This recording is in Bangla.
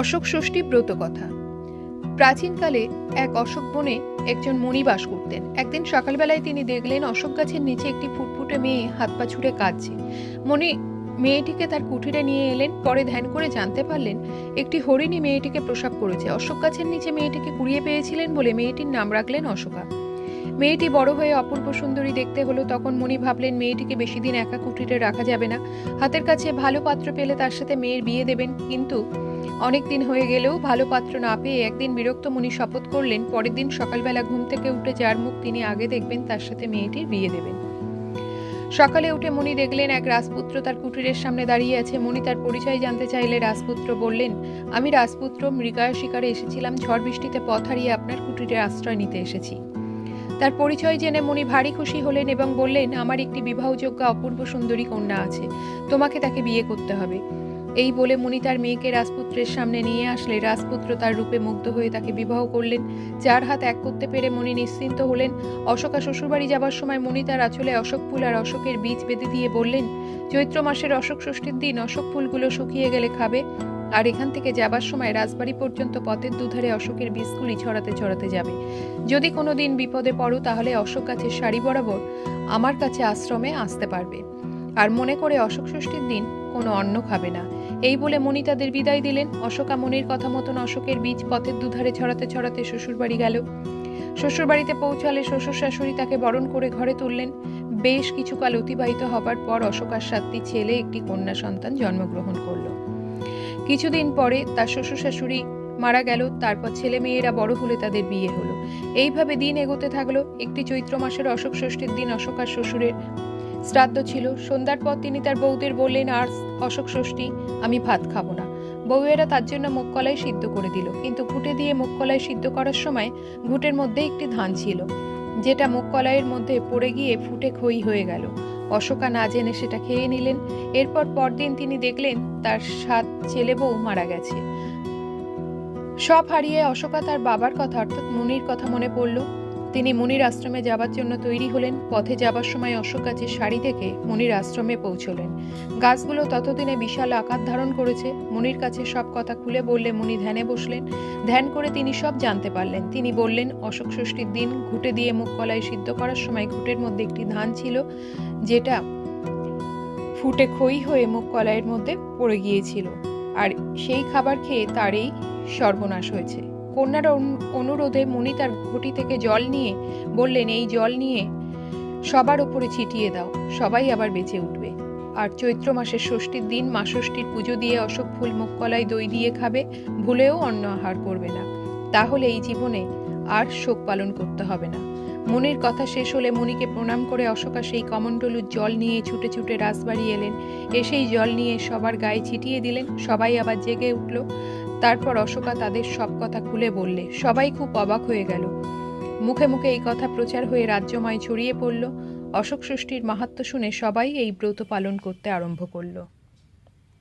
অশোক ষষ্ঠী ব্রত কথা প্রাচীনকালে এক অশোক বনে একজন মণি বাস করতেন। একদিন সকালবেলায় তিনি দেখলেন অশোক গাছের নিচে একটি ফুটফুটে মেয়ে হাত পা ছুড়ে কাঁদছে। মণি মেয়েটিকে তার কুঠিরে নিয়ে এলেন, পরে ধ্যান করে জানতে পারলেন একটি হরিণী মেয়েটিকে প্রসাব করেছে। অশোক গাছের নিচে মেয়েটিকে কুড়িয়ে পেয়েছিলেন বলে মেয়েটির নাম রাখলেন অশোকা। মেয়েটি বড় হয়ে অপূর্ব সুন্দরী দেখতে হলো, তখন মণি ভাবলেন মেয়েটিকে বেশি দিন একা কুঠিরে রাখা যাবে না। হাতের কাছে ভালো পাত্র পেলে তার সাথে মেয়ের বিয়ে দেবেন, কিন্তু অনেক দিন হয়ে গেলেও ভালো পাত্র না পেয়ে একদিন বিরক্ত মুনি শপথ করলেন, পরের দিন সকালবেলা ঘুম থেকে উঠে যার মুখ তিনি আগে দেখবেন, তার সাথে মেয়েটির বিয়ে দেবেন। সকালে উঠে মণি দেখলেন এক রাজপুত্র তার কুটিরের সামনে দাঁড়িয়ে আছে। মণি তার পরিচয় জানতে চাইলে রাজপুত্র বললেন, আমি রাজপুত্র মৃগায় শিকারে এসেছিলাম, ঝড় বৃষ্টিতে পথ হারিয়ে আপনার কুটিরে আশ্রয় নিতে এসেছি। তার পরিচয় জেনে মণি ভারী খুশি হলেন এবং বললেন, আমার একটি বিবাহযোগ্য অপূর্ব সুন্দরী কন্যা আছে, তোমাকে তাকে বিয়ে করতে হবে। এই বলে মুনি তার মেয়েকে রাজপুত্রের সামনে নিয়ে আসলে। রাজপুত্র তার রূপে মুগ্ধ হয়ে তাকে বিবাহ করলেন। চার হাত এক করতে পেরে মণি নিশ্চিন্ত হলেন। অশোকা শ্বশুরবাড়ি যাবার সময় মণি তার আঁচলে অশোক ফুল আর অশোকের বীজ বেঁধে দিয়ে বললেন, চৈত্র মাসের অশোক ষষ্ঠীর দিন অশোক ফুলগুলো শুকিয়ে গেলে খাবে। আর এখান থেকে যাবার সময় রাজবাড়ি পর্যন্ত পথের দুধারে অশোকের বীজগুলি ছড়াতে ছড়াতে যাবে। যদি কোনো দিন বিপদে পড়ো তাহলে অশোক গাছের শাড়ি বরাবর আমার কাছে আশ্রমে আসতে পারবে। আর মনে করে অশোক ষষ্ঠীর দিন কোনো অন্ন খাবে না। এই বলে মণি তাদের বিদায় দিলেন। অশোকা মনির কথা মতন অশোকের বীজ পথের দুধারে ছড়াতে ছড়াতে শ্বশুরবাড়ি গেল। শ্বশুরবাড়িতে পৌঁছালে শ্বশুর শাশুড়ি তাকে বরণ করে ঘরে তুললেন। বেশ কিছুকাল অতিবাহিত হবার পর অশোকার সাতটি ছেলে একটি কন্যা সন্তান জন্মগ্রহণ করল। কিছুদিন পরে তার শ্বশুর শাশুড়ি মারা গেল, তারপর ছেলে মেয়েরা বড় হলে তাদের বিয়ে হলো। এইভাবে দিন এগোতে থাকল। একটি চৈত্র মাসের অশোক ষষ্ঠীর দিন অশোকার শ্বশুরের শ্রাদ্ধ ছিল। সন্ধ্যার পর তিনি তার বউদের বললেন আর অশোক ষষ্ঠী, আমি ভাত খাব না। বউয়েরা তার জন্য মুখ কলাই সিদ্ধ করে দিল। কিন্তু ঘুটে দিয়ে মুখ কলাই সিদ্ধ করার সময় ঘুটের মধ্যে একটি ধান ছিল, যেটা মুখ কলাইয়ের মধ্যে পড়ে গিয়ে ফুটে খই হয়ে গেল। অশোকা না জেনে সেটা খেয়ে নিলেন। এরপর পরদিন তিনি দেখলেন, তার সাত ছেলে বউ মারা গেছে। সব হারিয়ে অশোকা তার বাবার কথা, অর্থাৎ মুনির কথা মনে পড়ল। তিনি মুনির আশ্রমে যাবার জন্য তৈরি হলেন। পথে যাবার সময় অশোক গাছের শাড়ি দেখে মুনির আশ্রমে পৌঁছলেন। গাছগুলো ততদিনে বিশাল আকার ধারণ করেছে। মুনির কাছে সব কথা খুলে বললে মুনি ধ্যানে বসলেন। ধ্যান করে তিনি সব জানতে পারলেন। তিনি বললেন, অশোক ষষ্ঠীর দিন ঘুটে দিয়ে মুখ কলাই সিদ্ধ করার সময় ঘুটের মধ্যে একটি ধান ছিল, যেটা ফুটে খই হয়ে মুখ কলাইয়ের মধ্যে পড়ে গিয়েছিল। আর সেই খাবার খেয়ে তার এই সর্বনাশ হয়েছে। কন্যার অনু- অনুরোধে মুনি তার ঘটি থেকে জল নিয়ে বললেন, এই জল নিয়ে সবার ওপরে ছিটিয়ে দাও, সবাই আবার বেঁচে উঠবে। আর চৈত্র মাসের ষষ্ঠীর দিন মা ষষ্ঠীর পুজো দিয়ে অশোক ফুল মুখ কলাই দই দিয়ে খাবে, ভুলেও অন্ন আহার করবে না। তাহলে এই জীবনে আর শোক পালন করতে হবে না। মুনির কথা শেষ হলে মুনিকে প্রণাম করে অশোকা সেই কমণ্ডলুর জল নিয়ে ছুটে ছুটে রাজবাড়ি এলেন। এসেই জল নিয়ে সবার গায়ে ছিটিয়ে দিলেন, সবাই আবার জেগে উঠল। তারপর অশোকা তাদের সব কথা খুলে বললে। সবাই খুব অবাক হয়ে গেল। মুখে মুখে এই কথা প্রচার হয়ে রাজ্যময় ছড়িয়ে পড়ল। অশোক ষষ্ঠীর মাহাত্ম শুনে সবাই এই ব্রত পালন করতে আরম্ভ করল।